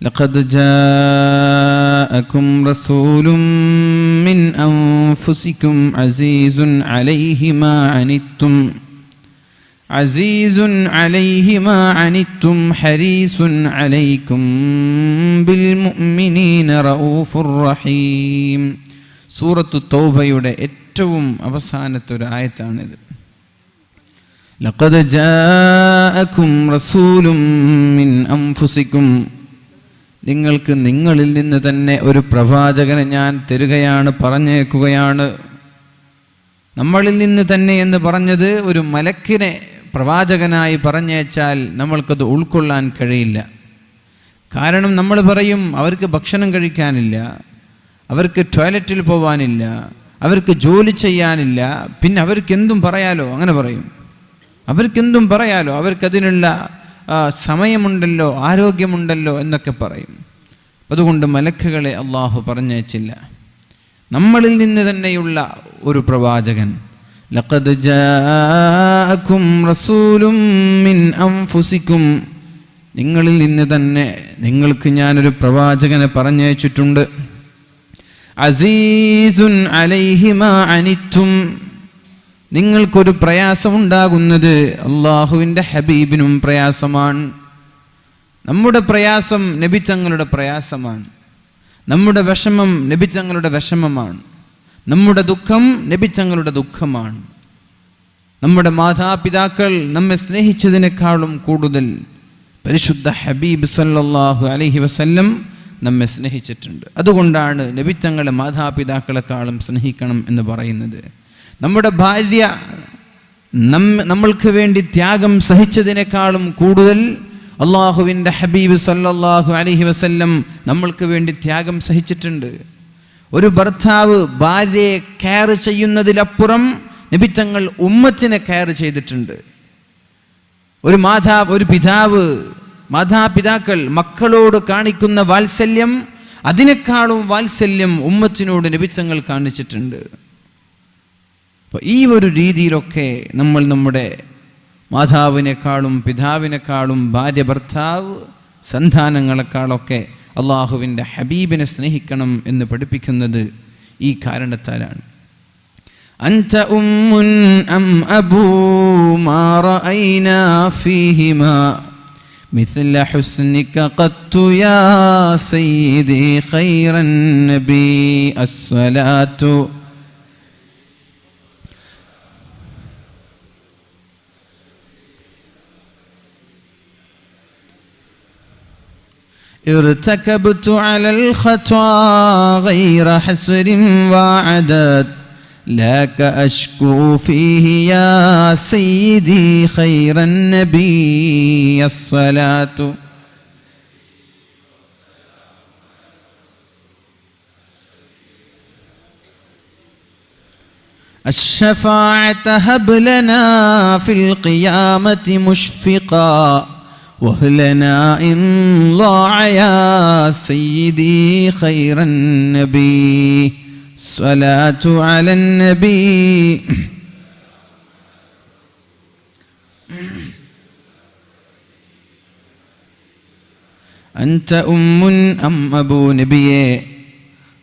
لقد جاءكم رسول من أنفسكم عزيز عليه ما عنتم عزيز عليه ما عنتم حريص عليكم بالمؤمنين رؤوف رحيم സൂറത്തു തൗബയുടെ ഏറ്റവും അവസാനത്തെ ഒരു ആയത്താണിത് ലഖദ് ജാഅക്കും റസൂലും മിൻ അൻഫുസിക്കും നിങ്ങൾക്ക് നിങ്ങളിൽ നിന്ന് തന്നെ ഒരു പ്രവാചകനെ ഞാൻ തരുകയാണ് പറഞ്ഞേക്കുകയാണ്. നമ്മളിൽ നിന്ന് തന്നെ എന്ന് പറഞ്ഞത് ഒരു മലക്കിനെ പ്രവാചകനായി പറഞ്ഞേച്ചാൽ നമ്മൾക്കത് ഉൾക്കൊള്ളാൻ കഴിയില്ല. കാരണം നമ്മൾ പറയും അവർക്ക് ഭക്ഷണം കഴിക്കാനില്ല അവർക്ക് ടോയ്ലറ്റിൽ പോവാനില്ല അവർക്ക് ജോലി ചെയ്യാനില്ല പിന്നെ അവർക്കെന്തും പറയാലോ? അങ്ങനെ പറയും. അവർക്കെന്തും പറയാലോ? അവർക്കതിനുള്ള സമയമുണ്ടല്ലോ ആരോഗ്യമുണ്ടല്ലോ എന്നൊക്കെ പറയും. അതുകൊണ്ട് മലക്കുകളെ അള്ളാഹു പറഞ്ഞയച്ചില്ല. നമ്മളിൽ നിന്ന് തന്നെയുള്ള ഒരു പ്രവാചകൻ. ലഖദ് മിൻ അൻഫുസിക്കും. നിങ്ങളിൽ നിന്ന് തന്നെ നിങ്ങൾക്ക് ഞാനൊരു പ്രവാചകനെ പറഞ്ഞയച്ചിട്ടുണ്ട്. അസീസുൻ അലൈഹിമ അനിത്തും. നിങ്ങൾക്കൊരു പ്രയാസമുണ്ടാകുന്നത് അള്ളാഹുവിന്റെ ഹബീബിനും പ്രയാസമാണ്. നമ്മുടെ പ്രയാസം നബിച്ചങ്ങളുടെ പ്രയാസമാണ്. നമ്മുടെ വിഷമം നബിച്ചങ്ങളുടെ വിഷമമാണ്. നമ്മുടെ ദുഃഖം നബിച്ചങ്ങളുടെ ദുഃഖമാണ്. നമ്മുടെ മാതാപിതാക്കൾ നമ്മെ സ്നേഹിച്ചതിനേക്കാളും കൂടുതൽ പരിശുദ്ധ ഹബീബ് സല്ലാഹു അലഹി വസല്ലം നമ്മെ സ്നേഹിച്ചിട്ടുണ്ട്. അതുകൊണ്ടാണ് നബിത്തങ്ങളെ മാതാപിതാക്കളെക്കാളും സ്നേഹിക്കണം എന്ന് പറയുന്നത്. നമ്മുടെ ഭാര്യ നമ്മ നമ്മൾക്ക് വേണ്ടി ത്യാഗം സഹിച്ചതിനേക്കാളും കൂടുതൽ അള്ളാഹുവിന്റെ ഹബീബ് സല്ലാഹു അലഹി വസല്ലം നമ്മൾക്ക് വേണ്ടി ത്യാഗം സഹിച്ചിട്ടുണ്ട്. ഒരു ഭർത്താവ് ഭാര്യയെ കെയർ ചെയ്യുന്നതിലപ്പുറം നിബിത്തങ്ങൾ ഉമ്മത്തിനെ കെയർ ചെയ്തിട്ടുണ്ട്. ഒരു മാതാ ഒരു പിതാവ് മാതാപിതാക്കൾ മക്കളോട് കാണിക്കുന്ന വാത്സല്യം അതിനേക്കാളും വാത്സല്യം ഉമ്മത്തിനോട് നിബിത്തങ്ങൾ കാണിച്ചിട്ടുണ്ട്. അപ്പോൾ ഈ ഒരു രീതിയിലൊക്കെ നമ്മൾ നമ്മുടെ മാതാവിനേക്കാളും പിതാവിനേക്കാളും ഭാര്യ ഭർത്താവ് സന്താനങ്ങളെക്കാളൊക്കെ അള്ളാഹുവിൻ്റെ ഹബീബിനെ സ്നേഹിക്കണം എന്ന് പഠിപ്പിക്കുന്നത് ഈ കാരണത്താലാണ് أنت أم أم أبو ما رأينا فيهما مثل حسنك قدت يا سيدي خير النبي الصلاة ارتكبت على الخطا غير حسر وعدد لك أشكو فيه يا سيدي خير النبي الصلاة. الشفاعة هب لنا في القيامة مشفقا. وهلنا إن ضاع يا سيدي خير النبي الصلاة على النبي أنت أم أم أبو നബിയെ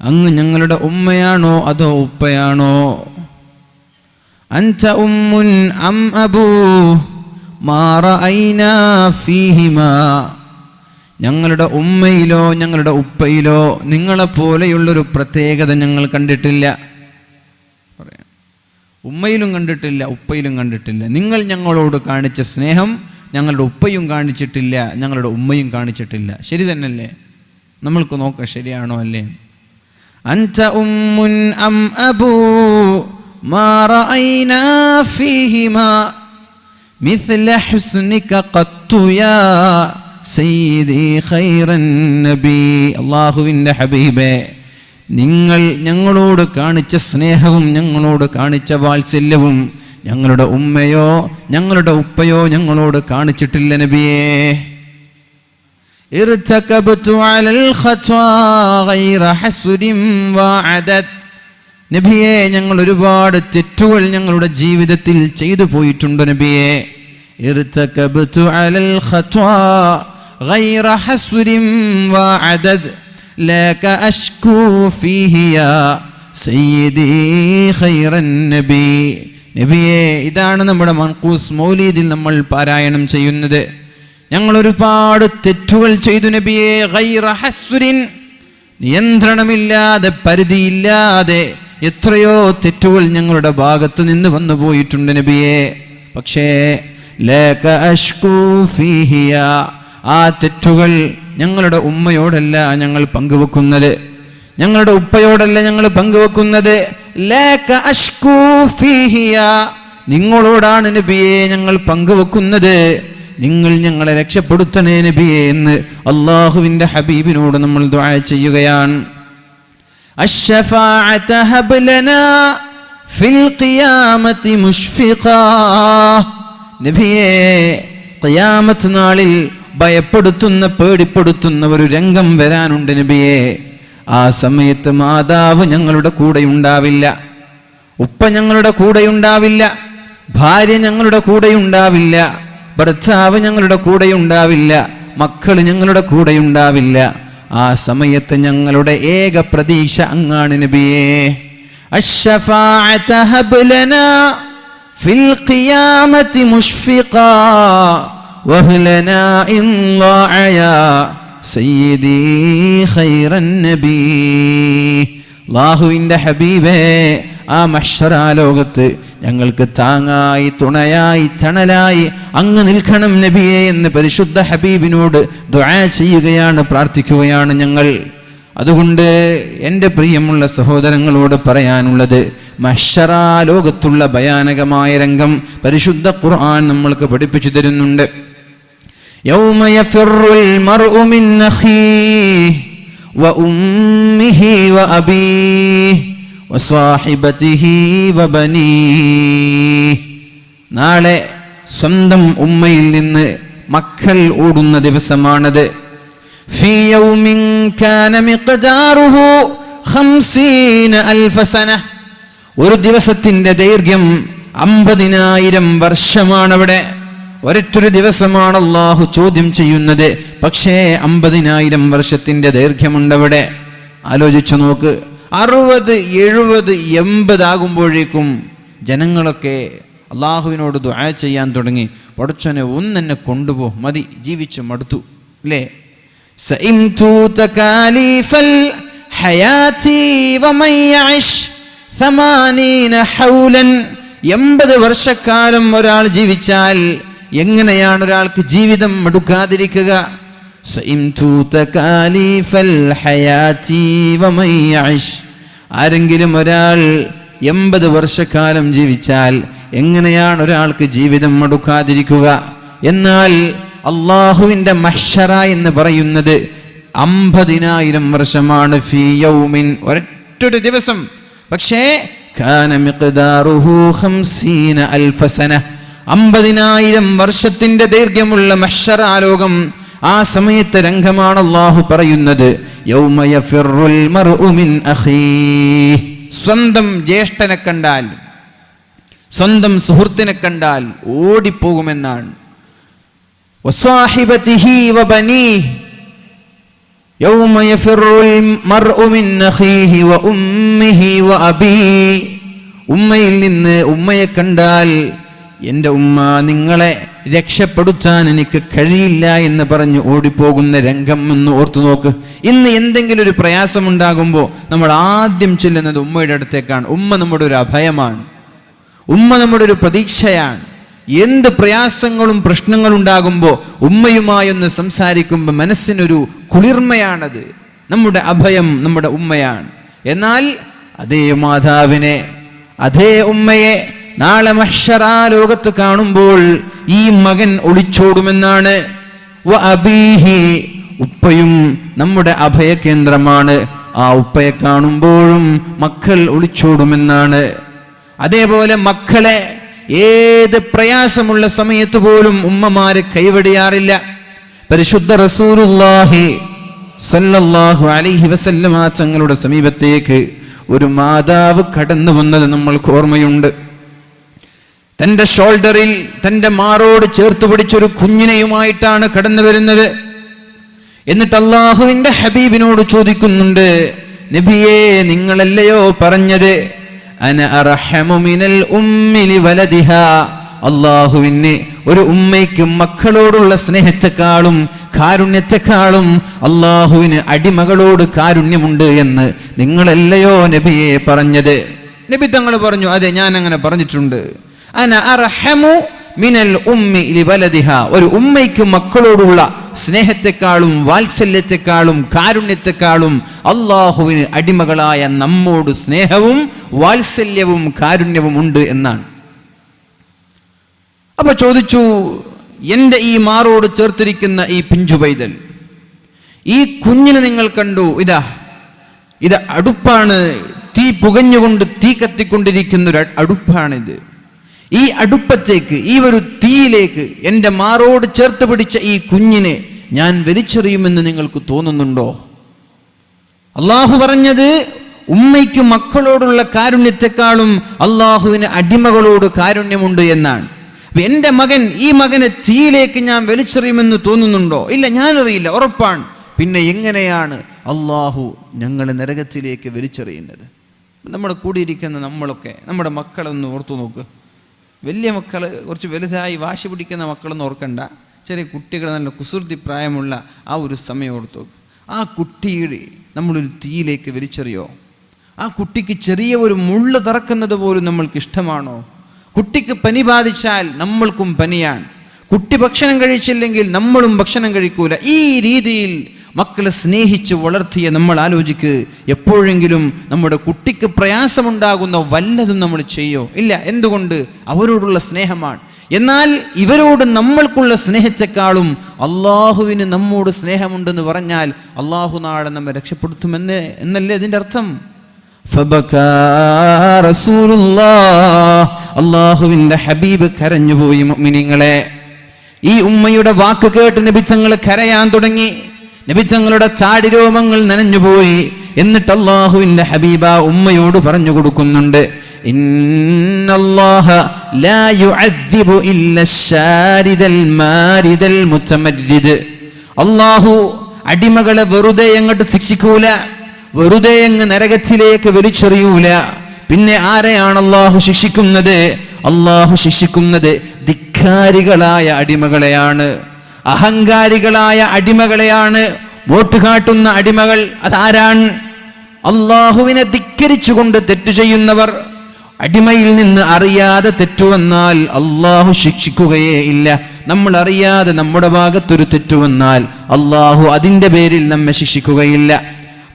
അങ്ങ് ഞങ്ങളുടെ ഉമ്മയാണോ അതോ ഉപ്പയാണോ അൻത ഉമ്മുൻ അം അബൂ മാറ ഐന ഫീഹിമ ഞങ്ങളുടെ ഉമ്മയിലോ ഞങ്ങളുടെ ഉപ്പയിലോ നിങ്ങളെപ്പോലെയുള്ളൊരു പ്രത്യേകത ഞങ്ങൾ കണ്ടിട്ടില്ല. പറയാം. ഉമ്മയിലും കണ്ടിട്ടില്ല ഉപ്പയിലും കണ്ടിട്ടില്ല. നിങ്ങൾ ഞങ്ങളോട് കാണിച്ച സ്നേഹം ഞങ്ങളുടെ ഉപ്പയും കാണിച്ചിട്ടില്ല ഞങ്ങളുടെ ഉമ്മയും കാണിച്ചിട്ടില്ല. ശരി തന്നെയല്ലേ? നമ്മൾക്ക് നോക്ക ശരിയാണോ അല്ലേ? അൻത ഉമ്മുൻ അം അബൂ മാ റഅയ്നാ ഫീഹിമാ. مثل حسنك قط يا سيدي خير النبي അള്ളാഹുവിൻ്റെ ഹബീബേ നിങ്ങൾ ഞങ്ങളോട് കാണിച്ച സ്നേഹവും ഞങ്ങളോട് കാണിച്ച വാത്സല്യവും ഞങ്ങളുടെ ഉമ്മയോ ഞങ്ങളുടെ ഉപ്പയോ ഞങ്ങളോട് കാണിച്ചിട്ടില്ല നബിയേ ارتكبت على الخطا غير حسد وعدد നബിയെ ഞങ്ങൾ ഒരുപാട് തെറ്റുകൾ ഞങ്ങളുടെ ജീവിതത്തിൽ ചെയ്തു പോയിട്ടുണ്ട് നബിയെ. നബിയെ ഇതാണ് നമ്മുടെ മൻകൂസ് മൗലീദിൽ നമ്മൾ പാരായണം ചെയ്യുന്നത്. ഞങ്ങൾ ഒരുപാട് തെറ്റുകൾ ചെയ്തു നബിയെ നിയന്ത്രണമില്ലാതെ പരിധിയില്ലാതെ എത്രയോ തെറ്റുകൾ ഞങ്ങളുടെ ഭാഗത്ത് നിന്ന് വന്നു പോയിട്ടുണ്ട് നബിയെ. പക്ഷേ ആ തെറ്റുകൾ ഞങ്ങളുടെ ഉമ്മയോടല്ല ഞങ്ങൾ പങ്കുവെക്കുന്നത്. ഞങ്ങളുടെ ഉപ്പയോടല്ല ഞങ്ങൾ പങ്കുവെക്കുന്നത്. നിങ്ങളോടാണ് നബിയെ ഞങ്ങൾ പങ്കുവെക്കുന്നത്. നിങ്ങൾ ഞങ്ങളെ രക്ഷപ്പെടുത്തണേ നബിയെ എന്ന് അള്ളാഹുവിന്റെ ഹബീബിനോട് നമ്മൾ ദുആ ചെയ്യുകയാണ്. الشفاعة هب لنا في القيامة مشفقا നബിയെ ഖിയാമത്ത് നാളിൽ ഭയപ്പെടുത്തുന്ന പേടിപ്പെടുത്തുന്ന ഒരു രംഗം വരാനുണ്ട് നബിയെ ആ സമയത്ത് മാതാവ് ഞങ്ങളുടെ കൂടെ ഉണ്ടാവില്ല ഉപ്പ ഞങ്ങളുടെ കൂടെ ഉണ്ടാവില്ല ഭാര്യ ഞങ്ങളുടെ കൂടെ ഉണ്ടാവില്ല ഭർത്താവ് ഞങ്ങളുടെ കൂടെ ഉണ്ടാവില്ല മക്കൾ ഞങ്ങളുടെ കൂടെ ഉണ്ടാവില്ല ആ സമയത്ത് ഞങ്ങളുടെ ഏക പ്രതീക്ഷ അങ്ങാണ് നബിയേ. ഫിൽ ഖിയാമത്തി സയ്യിദി അല്ലാഹുവിന്റെ ഹബീബേ ആ മഹ്ശറാ ലോകത്ത് ഞങ്ങൾക്ക് താങ്ങായി തുണയായി തണലായി അങ്ങ് നിൽക്കണം നബിയെ എന്ന് പരിശുദ്ധ ഹബീബിനോട് ദുആ ചെയ്യുകയാണ് പ്രാർത്ഥിക്കുകയാണ് ഞങ്ങൾ അതുകൊണ്ട് എൻ്റെ പ്രിയമുള്ള സഹോദരങ്ങളോട് പറയാനുള്ളത് മഷറാ ലോകത്തുള്ള ഭയാനകമായ രംഗം പരിശുദ്ധ ഖുർആൻ നമ്മൾക്ക് പഠിപ്പിച്ചു തരുന്നുണ്ട് يوم يفر المرء من أخيه وأمه وأبيه وصاحبته وبنيه നാളെ സ്വന്തം ഉമ്മയിൽ നിന്ന് മക്കൾ ഓടുന്ന ദിവസമാണത്. ഒരു ദിവസത്തിന്റെ ദൈർഘ്യം അമ്പതിനായിരം വർഷമാണവിടെ. ഒരൊറ്റൊരു ദിവസമാണ് അള്ളാഹു ചോദ്യം ചെയ്യുന്നത്. പക്ഷേ അമ്പതിനായിരം വർഷത്തിന്റെ ദൈർഘ്യമുണ്ടവിടെ. ആലോചിച്ചു നോക്ക്. അറുപത് എഴുപത് എൺപത് ആകുമ്പോഴേക്കും ജനങ്ങളൊക്കെ അള്ളാഹുവിനോട് ദുആ ചെയ്യാൻ തുടങ്ങി. പടച്ചനെ ഒന്നെന്നെ കൊണ്ടുപോ. മതി ജീവിച്ച് മടുത്തു. അല്ലേ എൺപത് വർഷക്കാലം ഒരാൾ ജീവിച്ചാൽ എങ്ങനെയാണ് ഒരാൾക്ക് ജീവിതം മടുക്കാതിരിക്കുക സഇംതു തകാലിഫൽ ഹയാതി വമയ്യഇഷ് ആരെങ്കിലും ഒരാൾ എൺപത് വർഷക്കാലം ജീവിച്ചാൽ എങ്ങനെയാണ് ഒരാൾക്ക് ജീവിതം മടുക്കാതിരിക്കുക എന്നാൽ അള്ളാഹുവിന്റെ മഷറ എന്ന് പറയുന്നത് അമ്പതിനായിരം വർഷമാണ് ഫിയൗമിൻ ഒരൊറ്റൊരു ദിവസം. പക്ഷേ അമ്പതിനായിരം വർഷത്തിന്റെ ദൈർഘ്യമുള്ള മഷറാലോകം ആ സമയത്തെ രംഗമാണ് അള്ളാഹു പറയുന്നത് സ്വന്തം ജ്യേഷ്ഠനെ കണ്ടാൽ സ്വന്തം സുഹൃത്തിനെ കണ്ടാൽ ഓടിപ്പോകുമെന്നാണ്. ഉമ്മയിൽ നിന്ന് ഉമ്മയെ കണ്ടാൽ എന്റെ ഉമ്മ നിങ്ങളെ രക്ഷപ്പെടുത്താൻ എനിക്ക് കഴിയില്ല എന്ന് പറഞ്ഞ് ഓടിപ്പോകുന്ന രംഗം എന്ന് ഓർത്തു നോക്ക്. ഇന്ന് എന്തെങ്കിലും ഒരു പ്രയാസമുണ്ടാകുമ്പോൾ നമ്മൾ ആദ്യം ചെല്ലുന്നത് ഉമ്മയുടെ അടുത്തേക്കാണ്. ഉമ്മ നമ്മുടെ ഒരു അഭയമാണ്. ഉമ്മ നമ്മുടെ ഒരു പ്രതീക്ഷയാണ്. എന്ത് പ്രയാസങ്ങളും പ്രശ്നങ്ങളും ഉണ്ടാകുമ്പോൾ ഉമ്മയുമായൊന്ന് സംസാരിക്കുമ്പോൾ മനസ്സിനൊരു കുളിർമയാണത്. നമ്മുടെ അഭയം നമ്മുടെ ഉമ്മയാണ്. എന്നാൽ അതേ മാതാവിനെ അതേ ഉമ്മയെ നാളെ മഹ്ഷറാ ലോകത്ത് കാണുമ്പോൾ ഈ മകൻ ഒളിച്ചോടുമെന്നാണ്. ഉപ്പയും നമ്മുടെ അഭയകേന്ദ്രമാണ് ആ ഉപ്പയെ കാണുമ്പോഴും മക്കൾ ഒളിച്ചോടുമെന്നാണ്. അതേപോലെ മക്കളെ ഏത് പ്രയാസമുള്ള സമയത്ത് പോലും ഉമ്മമാര് കൈവടിയാറില്ല. പരിശുദ്ധ റസൂറുല്ലാഹി സല്ലല്ലാഹു അലൈഹി വസല്ലമാ തങ്ങളുടെ സമീപത്തേക്ക് ഒരു മാതാവ് കടന്നു വന്നത് നമ്മൾക്ക് ഓർമ്മയുണ്ട്. തന്റെ ഷോൾഡറിൽ തന്റെ മാറോട് ചേർത്ത് പിടിച്ചൊരു കുഞ്ഞിനെയുമായിട്ടാണ് കടന്നു വരുന്നത്. എന്നിട്ട് അള്ളാഹുവിന്റെ ഹബീബിനോട് ചോദിക്കുന്നുണ്ട് നബിയെ നിങ്ങളല്ലയോ പറഞ്ഞത്? അന അർഹമു മിനൽ ഉമ്മി ലിവലദിഹ അള്ളാഹുവിന് ഒരു ഉമ്മയ്ക്കും മക്കളോടുള്ള സ്നേഹത്തെക്കാളും കാരുണ്യത്തെക്കാളും അള്ളാഹുവിന് അടിമകളോട് കാരുണ്യമുണ്ട് എന്ന് നിങ്ങളല്ലയോ നബിയെ പറഞ്ഞത്? നബി തങ്ങൾ പറഞ്ഞു അതെ ഞാൻ അങ്ങനെ പറഞ്ഞിട്ടുണ്ട്. മിനൽ ഉമ്മി ലിവലദിഹ ഒരു ഉമ്മയ്ക്ക് മക്കളോടുള്ള സ്നേഹത്തെക്കാളും വാത്സല്യത്തെക്കാളും കാരുണ്യത്തെക്കാളും അള്ളാഹുവിന് അടിമകളായ നമ്മോട് സ്നേഹവും വാത്സല്യവും കാരുണ്യവും ഉണ്ട് എന്നാണ്. അപ്പൊ ചോദിച്ചു എന്റെ ഈ മാറോട് ചേർത്തിരിക്കുന്ന ഈ പിഞ്ചു പൈതൽ ഈ കുഞ്ഞിനെ നിങ്ങൾ കണ്ടു? ഇതാ ഇത് അടുപ്പാണ്. തീ പുകഞ്ഞുകൊണ്ട് തീ കത്തിക്കൊണ്ടിരിക്കുന്ന ഒരു അടുപ്പാണിത്. ഈ അടുപ്പത്തേക്ക് ഈ ഒരു തീയിലേക്ക് എന്റെ മാറോട് ചേർത്ത് പിടിച്ച ഈ കുഞ്ഞിനെ ഞാൻ വലിച്ചെറിയുമെന്ന് നിങ്ങൾക്ക് തോന്നുന്നുണ്ടോ? അള്ളാഹു പറഞ്ഞത് ഉമ്മയ്ക്ക് മക്കളോടുള്ള കാരുണ്യത്തെക്കാളും അള്ളാഹുവിന് അടിമകളോട് കാരുണ്യമുണ്ട് എന്നാണ്. എന്റെ മകൻ ഈ മകനെ തീയിലേക്ക് ഞാൻ വലിച്ചെറിയുമെന്ന് തോന്നുന്നുണ്ടോ? ഇല്ല ഞാനറിയില്ല ഉറപ്പാണ്. പിന്നെ എങ്ങനെയാണ് അള്ളാഹു ഞങ്ങളെ നരകത്തിലേക്ക് വലിച്ചെറിയുന്നത്? നമ്മൾ കൂടിയിരിക്കുന്ന നമ്മളൊക്കെ നമ്മുടെ മക്കളൊന്ന് ഓർത്തു നോക്ക്. വലിയ മക്കൾ കുറച്ച് വലുതായി വാശി പിടിക്കുന്ന മക്കളൊന്നും ഓർക്കണ്ട. ചെറിയ കുട്ടികൾ നല്ല കുസൃതി പ്രായമുള്ള ആ ഒരു സമയം ഓർത്തു. ആ കുട്ടിയുടെ നമ്മളൊരു തീയിലേക്ക് വലിച്ചെറിയോ? ആ കുട്ടിക്ക് ചെറിയ ഒരു മുള്ള് തറക്കുന്നത് പോലും നമ്മൾക്ക് ഇഷ്ടമാണോ? കുട്ടിക്ക് പനി ബാധിച്ചാൽ നമ്മൾക്കും പനിയാണ്. കുട്ടി ഭക്ഷണം കഴിച്ചില്ലെങ്കിൽ നമ്മളും ഭക്ഷണം കഴിക്കൂല. ഈ രീതിയിൽ മക്കളെ സ്നേഹിച്ച് വളർത്തിയ നമ്മൾ ആലോചിക്ക് എപ്പോഴെങ്കിലും നമ്മുടെ കുട്ടിക്ക് പ്രയാസമുണ്ടാകുന്ന വല്ലതും നമ്മൾ ചെയ്യോ? ഇല്ല. എന്തുകൊണ്ട്? അവരോടുള്ള സ്നേഹമാണ്. എന്നാൽ ഇവരോട് നമ്മൾക്കുള്ള സ്നേഹത്തെക്കാളും അള്ളാഹുവിന് നമ്മോട് സ്നേഹമുണ്ടെന്ന് പറഞ്ഞാൽ അള്ളാഹു നാളെ നമ്മെ രക്ഷപ്പെടുത്തുമെന്ന് എന്നല്ലേ അതിന്റെ അർത്ഥം? അള്ളാഹുവിന്റെ ഹബീബ് കരഞ്ഞുപോയി മിനിങ്ങളെ ഈ ഉമ്മയുടെ വാക്ക് കേട്ട് നബിച്ചങ്ങൾ കരയാൻ തുടങ്ങി. നബിത്തങ്ങളുടെ ചാടിരോമങ്ങൾ നനഞ്ഞുപോയി എന്നിട്ട് അള്ളാഹുവിന്റെ ഹബീബ ഉമ്മയോട് പറഞ്ഞു കൊടുക്കുന്നുണ്ട്. അള്ളാഹു അടിമകളെ വെറുതെ അങ്ങോട്ട് ശിക്ഷിക്കൂല. വെറുതെ അങ്ങ് നരകത്തിലേക്ക് വലിച്ചെറിയൂല. പിന്നെ ആരെയാണ് അള്ളാഹു ശിക്ഷിക്കുന്നത്? അള്ളാഹു ശിക്ഷിക്കുന്നത് ധിക്കാരികളായ അടിമകളെയാണ്. അഹങ്കാരികളായ അടിമകളെയാണ് വോട്ട് കാട്ടുന്ന അടിമകൾ. അതാരാണ്? അള്ളാഹുവിനെ ധിക്കരിച്ചുകൊണ്ട് തെറ്റു ചെയ്യുന്നവർ. അടിമയിൽ നിന്ന് അറിയാതെ തെറ്റുവന്നാൽ അള്ളാഹു ശിക്ഷിക്കുകയേ ഇല്ല. നമ്മൾ അറിയാതെ നമ്മുടെ ഭാഗത്തൊരു തെറ്റുവന്നാൽ അള്ളാഹു അതിന്റെ പേരിൽ നമ്മെ ശിക്ഷിക്കുകയില്ല.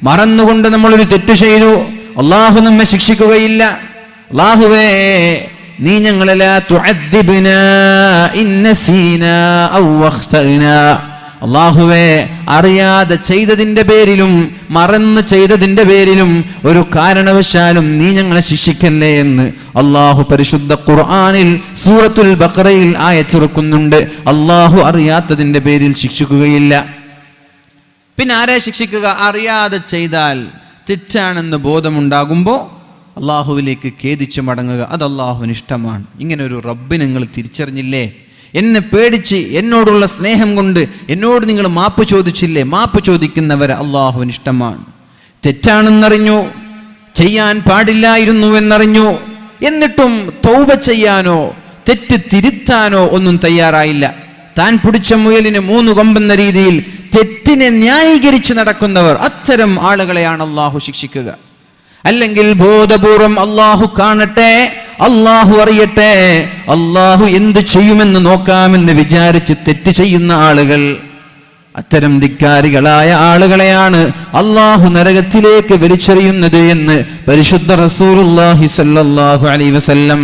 മറന്നുകൊണ്ട് നമ്മളൊരു തെറ്റ് ചെയ്തു അള്ളാഹു നമ്മെ ശിക്ഷിക്കുകയില്ല. അള്ളാഹുവേ നീ ഞങ്ങളെ അള്ളാഹുവെ അറിയാതെ ചെയ്തതിന്റെ പേരിലും മറന്ന് ചെയ്തതിന്റെ പേരിലും ഒരു കാരണവശാലും നീ ഞങ്ങളെ ശിക്ഷിക്കല്ലേ എന്ന് അള്ളാഹു പരിശുദ്ധ ഖുർആനിൽ സൂറത്തുൽ ബഖറയിൽ ആയച്ചിറക്കുന്നുണ്ട്. അള്ളാഹു അറിയാത്തതിന്റെ പേരിൽ ശിക്ഷിക്കുകയില്ല. പിന്നെ ആരെ ശിക്ഷിക്കുക? അറിയാതെ ചെയ്താൽ തെറ്റാണെന്ന് ബോധമുണ്ടാകുമ്പോൾ അള്ളാഹുവിലേക്ക് ഖേദിച്ച് മടങ്ങുക അത് അള്ളാഹുവിന് ഇഷ്ടമാണ്. ഇങ്ങനെ ഒരു റബ്ബിനെ നിങ്ങൾ തിരിച്ചറിഞ്ഞില്ലേ? എന്നെ പേടിച്ച് എന്നോടുള്ള സ്നേഹം കൊണ്ട് എന്നോട് നിങ്ങൾ മാപ്പ് ചോദിച്ചില്ലേ? മാപ്പ് ചോദിക്കുന്നവരെ അള്ളാഹുവിന് ഇഷ്ടമാണ്. തെറ്റാണെന്നറിഞ്ഞു ചെയ്യാൻ പാടില്ലായിരുന്നു എന്നറിഞ്ഞു എന്നിട്ടും തൗബ ചെയ്യാനോ തെറ്റ് തിരുത്താനോ ഒന്നും തയ്യാറായില്ല. താൻ പിടിച്ച മുയലിന് മൂന്ന് കൊമ്പെന്ന രീതിയിൽ തെറ്റിനെ ന്യായീകരിച്ച് നടക്കുന്നവർ അത്തരം ആളുകളെയാണ് അള്ളാഹു ശിക്ഷിക്കുക. അല്ലെങ്കിൽ ബോധപൂർവം അള്ളാഹു കാണട്ടെ അള്ളാഹു അറിയട്ടെ അള്ളാഹു എന്ത് ചെയ്യുമെന്ന് നോക്കാമെന്ന് വിചാരിച്ച് തെറ്റ് ചെയ്യുന്ന ആളുകൾ അത്തരം ധിക്കാരികളായ ആളുകളെയാണ് അള്ളാഹു നരകത്തിലേക്ക് വലിച്ചെറിയുന്നത് എന്ന് പരിശുദ്ധ സ്വല്ലല്ലാഹു അലൈഹി വസല്ലം